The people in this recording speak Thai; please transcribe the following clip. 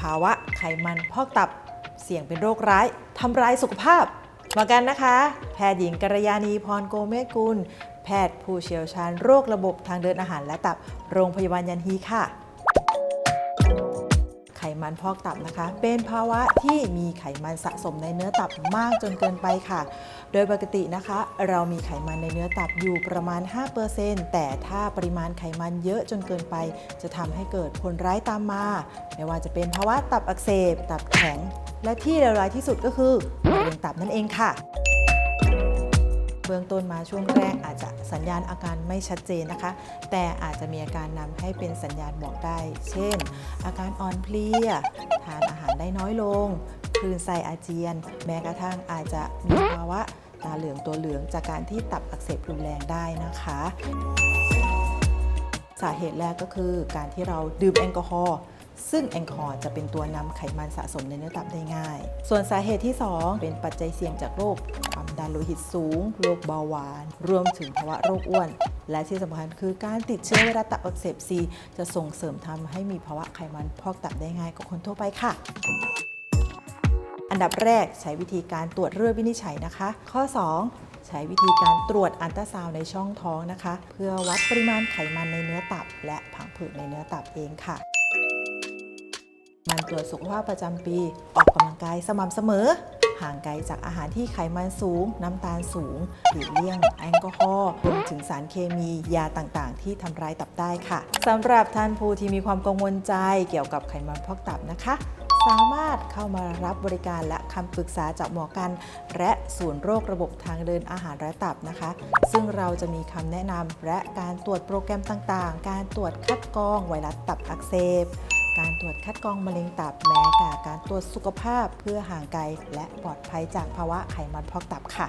ภาวะไขมันพอกตับเสี่ยงเป็นโรคร้ายทำร้ายสุขภาพมากันนะคะ แพทย์หญิงกระยานีพรโกเมศกุล แพทย์ผู้เชี่ยวชาญโรคระบบทางเดินอาหารและตับ โรงพยาบาลยันฮีค่ะ ไขมันพอกตับนะคะ เป็นภาวะที่มีไขมันสะสมในเนื้อตับมากจนเกินไปค่ะ โดยปกตินะคะ เรามีไขมันในเนื้อตับอยู่ประมาณ 5%แต่ถ้าปริมาณไขมันเยอะจนเกินไป จะทำให้เกิดผลร้ายตามมา ไม่ว่าจะเป็นภาวะตับอักเสบ ตับแข็ง และที่เลวร้ายที่สุดก็คือมะเร็งตับนั่นเองค่ะ เบื้องต้นมาช่วงแรกอาจจะสัญญาณอาการไม่ชัดเจนนะคะ แต่อาจจะมีอาการนำให้เป็นสัญญาณบอกได้ เช่น อาการอ่อนเพลีย ทานอาหารได้น้อยลง คลื่นไส้อาเจียน แม้กระทั่งอาจจะมีภาวะตาเหลืองตัวเหลืองจากการที่ตับอักเสบรุนแรงได้นะคะ สาเหตุแรกก็คือการที่เราดื่มแอลกอฮอล์ ซึ่งแอลกอฮอล์จะเป็นตัวนำไขมันสะสมในเนื้อตับได้ง่าย ส่วนสาเหตุที่ 2 เป็นปัจจัยเสี่ยงจากโรคความดันโลหิตสูง โรคเบาหวาน รวมถึงภาวะโรคอ้วน และที่สำคัญคือการติดเชื้อไวรัสตับอักเสบซีจะส่งเสริมทำให้มีภาวะไขมันพอกตับได้ง่ายกว่าคนทั่วไปค่ะอันดับแรกใช้วิธีการตรวจเลือดวินิจฉัยนะคะ ข้อ 2 ใช้วิธีการตรวจอันตราซาวในช่องท้องนะคะ เพื่อวัดปริมาณไขมันในเนื้อตับ และผังผืดในเนื้อตับเองค่ะ มันตรวจสุขภาพประจำปี ออกกำลังกายสม่ำเสมอ ห่างไกลจากอาหารที่ไขมันสูง น้ำตาลสูงหลีกเลี่ยงแอลกอฮอล์รวมถึงสารเคมียาต่างๆ ที่ทำร้ายตับได้ค่ะสำหรับท่านผู้ที่มีความกังวลใจเกี่ยวกับไขมันพอกตับนะคะ สามารถเข้ามารับบริการและคำปรึกษาจากหมอกัน และศูนย์โรคระบบทางเดินอาหารและตับนะคะ ซึ่งเราจะมีคำแนะนำและการตรวจโปรแกรมต่างๆ การตรวจคัดกรองไวรัสตับอักเสบ การตรวจคัดกรองมะเร็งตับแม้แต่การตรวจสุขภาพเพื่อห่างไกล และปลอดภัยจากภาวะไขมันพอกตับค่ะ